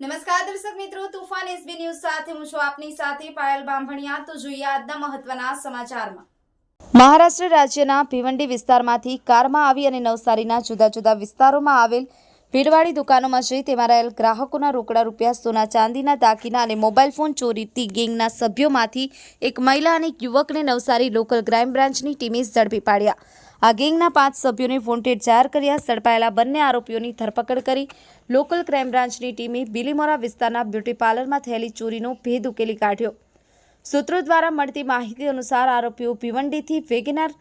નમસ્કાર દર્શક મિત્રો, તુફાન એસબી ન્યૂઝ સાથે હું છું આપની સાથે પાયલ બાંભણિયા. તો જોઈએ આજના મહત્વના સમાચારમાં. મહારાષ્ટ્ર રાજ્યના ભિવંડી વિસ્તારમાંથી કારમાં આવી અને નવસારીના જુદા જુદા વિસ્તારોમાં આવેલ ભીડવાડી દુકાનોમાં જઈ તેમાં રહેલ ગ્રાહકોના રોકડા રૂપિયા, સોના ચાંદીના દાગીના અને મોબાઈલ ફોન ચોરીથી ગેંગના સભ્યોમાંથી એક મહિલા અને યુવકને નવસારી લોકલ ક્રાઇમ બ્રાન્ચની ટીમે ઝડપી પાડ્યા. આ ગેંગના પાંચ સભ્યોને વોન્ટેડ જાહેર કર્યા ઝડપાયેલા બંને આરોપીઓની ધરપકડ કરી. લોકલ ક્રાઇમ બ્રાન્ચની ટીમે બિલીમોરા વિસ્તારના બ્યુટી પાર્લરમાં થયેલી ચોરીનો ભેદ ઉકેલી કાઢ્યો. સૂત્રો દ્વારા મળતી માહિતી અનુસાર આરોપીઓ ભિવંડીથી વેગેનાર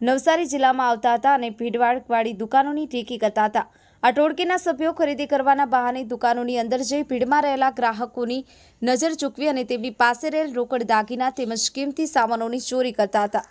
નવસારી જિલ્લામાં આવતા હતા અને ભીડવાડવાળી દુકાનોની ટેકી કરતા હતા. આ ટોળકીના સભ્યો ખરીદી કરવાના બહાને દુકાનોની અંદર જઈ ભીડમાં રહેલા ગ્રાહકોની નજર ચૂકવી અને તેમની પાસે રહેલ રોકડ દાગીના તેમજ કિંમતી સામાનોની ચોરી કરતા હતા.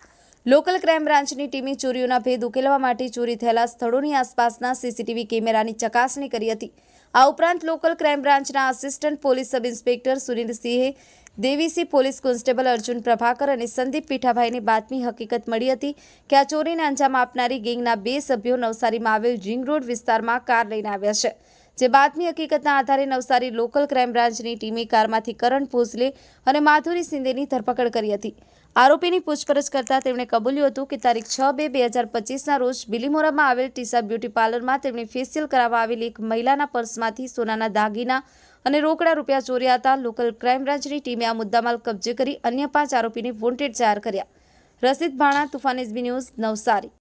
લોકલ ક્રાઇમ બ્રાન્ચની ટીમે ચોરીઓના ભેદ ઉકેલવા માટે ચોરી થયેલા સ્થળોની આસપાસના સીસીટીવી કેમેરાની ચકાસણી કરી હતી. આ ઉપરાંત લોકલ ક્રાઇમ બ્રાન્ચના આસિસ્ટન્ટ પોલીસ સબ ઇન્સ્પેક્ટર સુનિલસિંહે દેવીસી પોલીસ કોન્સ્ટેબલ અર્જુન પ્રભાકર અને સંદીપ પીઠાભાઈની બાતમી હકીકત મળી હતી કે આ ચોરીને અંજામ આપનારી ગેંગના બે સભ્યો નવસારીમાં આવેલ રિંગ રોડ વિસ્તારમાં કાર લઈને આવ્યા છે. જે બાતમી હકીકતના આધારે નવસારી લોકલ ક્રાઇમ બ્રાન્ચની ટીમે કારમાંથી કરણ ભોસલે અને માધુરી સિંધેની ધરપકડ કરી હતી. આરોપીની પૂછપરછ કરતા તેમણે કબૂલ્યું હતું કે તારીખ છ બે બે હજાર પચીસના રોજ બિલીમોરામાં આવેલ ટીસા બ્યુટી પાર્લરમાં તેમણે ફેશિયલ કરાવવા આવેલી એક મહિલાના પર્સમાંથી સોનાના દાગીના અને રોકડા રૂપિયા ચોર્યા હતા. લોકલ ક્રાઇમ બ્રાન્ચની ટીમે આ મુદ્દામાલ કબજે કરી અન્ય પાંચ આરોપીને વોન્ટેડ જાહેર કર્યા. Rasid Bhana, Toofan SB news, Navsari.